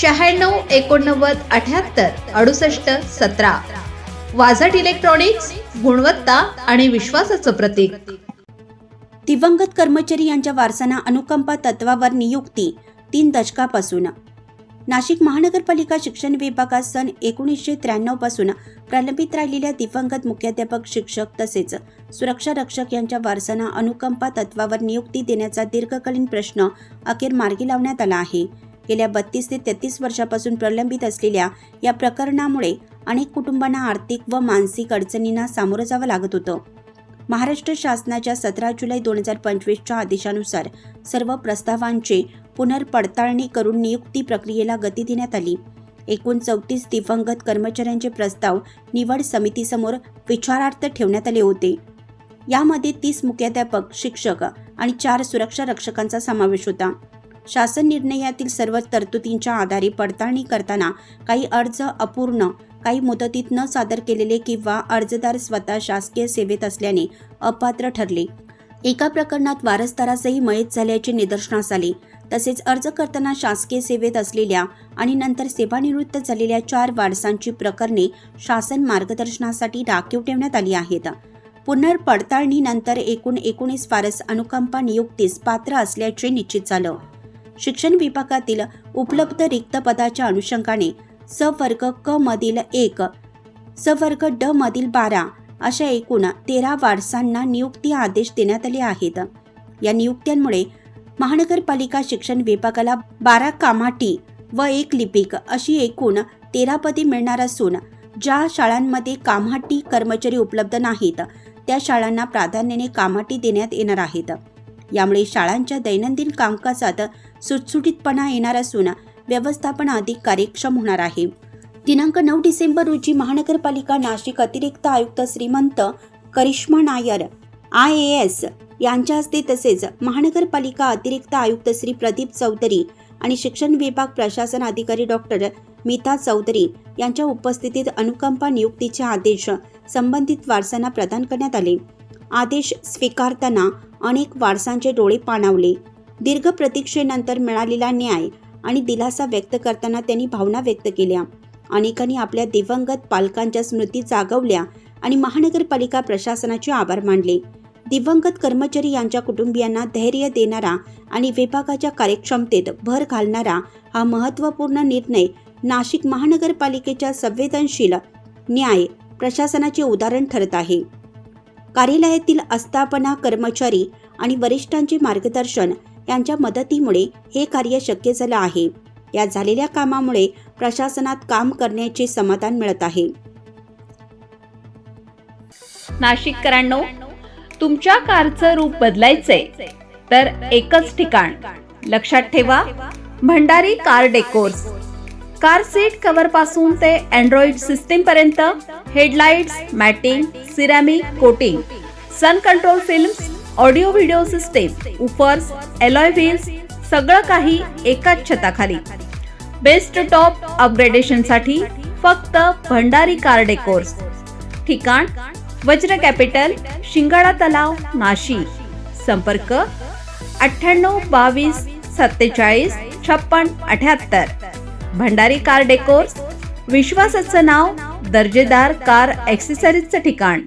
शहाण्णव एकोणनव्वद अठ्याहत्तर अडुसष्ट सतरा. वाझट इलेक्ट्रॉनिक्स गुणवत्ता आणि विश्वासाचं प्रतीक. दिवंगत कर्मचारी यांच्या वारसांना अनुकंपा तत्वावर नियुक्ती तीन दशकापासून. नाशिक महानगरपालिका शिक्षण विभागात सन एकोणीसशे त्र्याण्णवपासून प्रलंबित राहिलेल्या दिवंगत मुख्याध्यापक शिक्षक तसेच सुरक्षा रक्षक यांच्या वारसांना अनुकंपा तत्वावर नियुक्ती देण्याचा दीर्घकालीन प्रश्न अखेर मार्गी लावण्यात आला आहे. गेल्या बत्तीस ते तेहतीस वर्षापासून प्रलंबित असलेल्या या प्रकरणामुळे अनेक कुटुंबांना आर्थिक व मानसिक अडचणींना सामोरं जावं लागत होतं. महाराष्ट्र शासनाच्या सतरा जुलै दोन हजार पंचवीसच्या आदेशानुसार सर्व प्रस्तावांचे पुनर्पडताळणी करून नियुक्ती प्रक्रियेला गती देण्यात आली. एकूण चौतीस दिवंगत कर्मचाऱ्यांचे प्रस्ताव निवड समितीसमोर विचारार्थ ठेवण्यात आले होते. यामध्ये तीस मुख्याध्यापक शिक्षक आणि चार सुरक्षा रक्षकांचा समावेश होता. शासन निर्णयातील सर्व तरतुदींच्या आधारे पडताळणी करताना काही अर्ज अपूर्ण काही मुदतीत न सादर केलेले किंवा अर्जदार स्वतः शासकीय सेवेत असल्याने अपात्र ठरले. एका प्रकरणात वारसदारासही मयत झाल्याचे निदर्शनास आले. तसेच अर्ज करताना शासकीय सेवेत असलेल्या आणि नंतर सेवानिवृत्त झालेल्या चार वारसांची प्रकरणे शासन मार्गदर्शनासाठी राखीव ठेवण्यात आली आहेत. पुनर्पडताळणीनंतर एकूण एकोणीस वारस अनुकंपा नियुक्तीस पात्र असल्याचे निश्चित झालं. शिक्षण विभागातील उपलब्ध रिक्त पदाच्या अनुषंगाने सवर्ग क मधील एक सवर्ग ड मधील बारा अशा एकूण तेरा वारसांना नियुक्ती आदेश देण्यात आले आहेत. या नियुक्त्यांमुळे महानगरपालिका शिक्षण विभागाला बारा कामाटी व एक लिपिक अशी एकूण तेरा पदे मिळणार असून ज्या शाळांमध्ये कामाटी कर्मचारी उपलब्ध नाहीत त्या शाळांना प्राधान्याने कामाटी देण्यात येणार आहेत. यामुळे शाळांच्या दैनंदिन कामकाजात सुटसुटीतपणा येणार असून व्यवस्थापन अधिक कार्यक्षम होणार आहे. दिनांक नऊ डिसेंबर रोजी महानगरपालिका नाशिक अतिरिक्त आयुक्त श्रीमंत Karishma Nair I A S यांच्या हस्ते तसेच महानगरपालिका अतिरिक्त आयुक्त श्री प्रदीप चौधरी आणि शिक्षण विभाग प्रशासन अधिकारी डॉक्टर मीता चौधरी यांच्या उपस्थितीत अनुकंपा नियुक्तीचे आदेश संबंधित वारसांना प्रदान करण्यात आले. आदेश स्वीकारताना अनेक वारसांचे डोळे पाणावले. दीर्घ प्रतीक्षेनंतर मिळालेला न्याय आणि दिलासा व्यक्त करताना त्यांनी भावना व्यक्त केल्या. अनेकांनी आपल्या दिवंगत पालकांच्या स्मृती जागवल्या आणि महानगरपालिका प्रशासनाचे आभार मानले. दिवंगत कर्मचारी यांच्या कुटुंबियांना धैर्य देणारा आणि विभागाच्या कार्यक्षमतेत भर घालणारा हा महत्त्वपूर्ण निर्णय नाशिक महानगरपालिकेच्या संवेदनशील न्याय प्रशासनाचे उदाहरण ठरत आहे. कार्यालयातील आस्थापना कर्मचारी आणि वरिष्ठांचे मार्गदर्शन यांच्या मदतीमुळे हे कार्य शक्य झालं आहे. या झालेल्या कामामुळे प्रशासनात काम करण्याचे समाधान मिळत आहे. नाशिककरांनो तुमच्या कारचं रूप बदलायचंय तर एकच ठिकाण. लक्षात ठेवा Bhandari car decors. Car seat कव्हरपासून ते अँड्रॉइड सिस्टीम पर्यंत headlights matting ceramic coating sun control films audio video system woofers alloy wheels सगळं काही एकाच छताखाली. बेस्ट टॉप अपग्रेडेशनसाठी फक्त भंडारी कार डेकोर्स ठिकाण वज्र कॅपिटल शिंगाडा तलाव नाशिक. संपर्क अठ्ठ्याण्णव बावीस सत्तेचाळीस छप्पन अठ्याहत्तर. भंडारी कार डेकोर्स विश्वासाचं नाव दर्जेदार कार ॲक्सेसरीजचं ठिकाण.